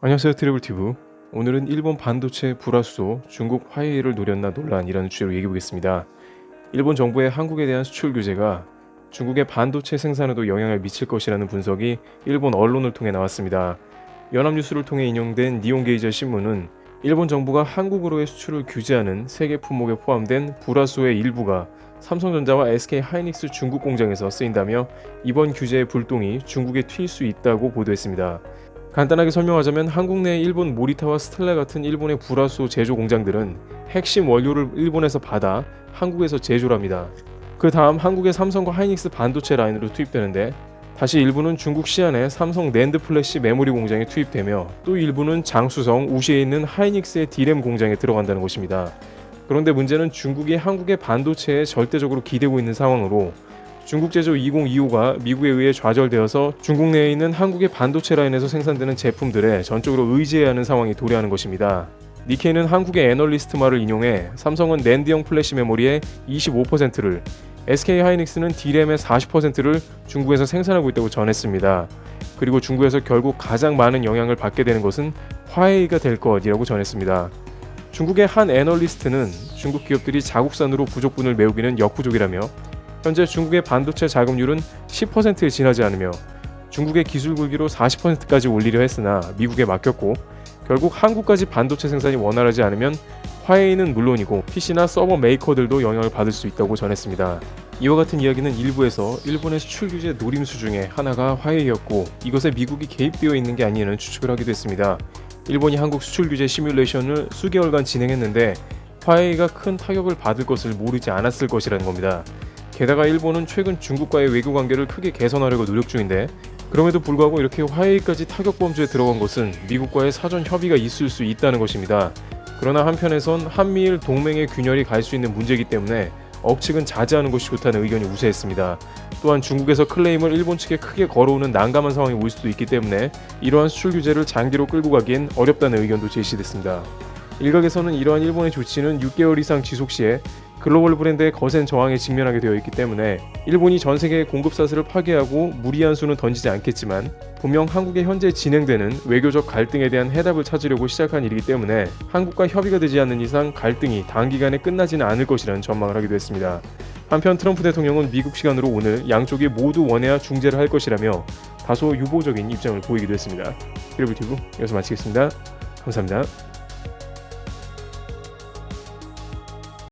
안녕하세요 트래블티브. 오늘은 일본 반도체 불화수소 중국 화해를 노렸나 논란이라는 주제로 얘기해보겠습니다. 일본 정부의 한국에 대한 수출 규제가 중국의 반도체 생산에도 영향을 미칠 것이라는 분석이 일본 언론을 통해 나왔습니다. 연합뉴스를 통해 인용된 니온게이저 신문은 일본 정부가 한국으로의 수출을 규제하는 세계 품목에 포함된 불화수의 일부가 삼성전자와 SK 하이닉스 중국 공장에서 쓰인다며 이번 규제의 불똥이 중국에 튈 수 있다고 보도했습니다. 간단하게 설명하자면 한국 내 일본 모리타와 스텔라 같은 일본의 불화수 제조 공장들은 핵심 원료를 일본에서 받아 한국에서 제조를 합니다. 그 다음 한국의 삼성과 하이닉스 반도체 라인으로 투입되는데 다시 일부는 중국 시안의 삼성 낸드 플래시 메모리 공장에 투입되며 또 일부는 장수성 우시에 있는 하이닉스의 디램 공장에 들어간다는 것입니다. 그런데 문제는 중국이 한국의 반도체에 절대적으로 기대고 있는 상황으로 중국 제조 2025가 미국에 의해 좌절되어서 중국 내에 있는 한국의 반도체 라인에서 생산되는 제품들에 전적으로 의지해야 하는 상황이 도래하는 것입니다. 니케이는 한국의 애널리스트 말을 인용해 삼성은 낸드형 플래시 메모리의 25%를 SK 하이닉스는 D램의 40%를 중국에서 생산하고 있다고 전했습니다. 그리고 중국에서 결국 가장 많은 영향을 받게 되는 것은 화웨이가 될 것이라고 전했습니다. 중국의 한 애널리스트는 중국 기업들이 자국산으로 부족분을 메우기는 역부족이라며 현재 중국의 반도체 자금률은 10%에 지나지 않으며 중국의 기술 굴기로 40%까지 올리려 했으나 미국에 맡겼고 결국 한국까지 반도체 생산이 원활하지 않으면 화웨이는 물론이고 PC나 서버 메이커들도 영향을 받을 수 있다고 전했습니다. 이와 같은 이야기는 일부에서 일본의 수출 규제 노림수 중에 하나가 화웨이였고 이것에 미국이 개입되어 있는 게 아니냐는 추측을 하기도 했습니다. 일본이 한국 수출 규제 시뮬레이션을 수개월간 진행했는데 화웨이가 큰 타격을 받을 것을 모르지 않았을 것이라는 겁니다. 게다가 일본은 최근 중국과의 외교 관계를 크게 개선하려고 노력 중인데 그럼에도 불구하고 이렇게 화웨이까지 타격 범주에 들어간 것은 미국과의 사전 협의가 있을 수 있다는 것입니다. 그러나 한편에선 한미일 동맹의 균열이 갈 수 있는 문제이기 때문에 억측은 자제하는 것이 좋다는 의견이 우세했습니다. 또한 중국에서 클레임을 일본 측에 크게 걸어오는 난감한 상황이 올 수도 있기 때문에 이러한 수출 규제를 장기로 끌고 가기엔 어렵다는 의견도 제시됐습니다. 일각에서는 이러한 일본의 조치는 6개월 이상 지속 시에 글로벌 브랜드의 거센 저항에 직면하게 되어 있기 때문에 일본이 전 세계의 공급 사슬을 파괴하고 무리한 수는 던지지 않겠지만 분명 한국의 현재 진행되는 외교적 갈등에 대한 해답을 찾으려고 시작한 일이기 때문에 한국과 협의가 되지 않는 이상 갈등이 단기간에 끝나지는 않을 것이라는 전망을 하기도 했습니다. 한편 트럼프 대통령은 미국 시간으로 오늘 양쪽이 모두 원해야 중재를 할 것이라며 다소 유보적인 입장을 보이기도 했습니다. 그래브티브 여기서 마치겠습니다. 감사합니다.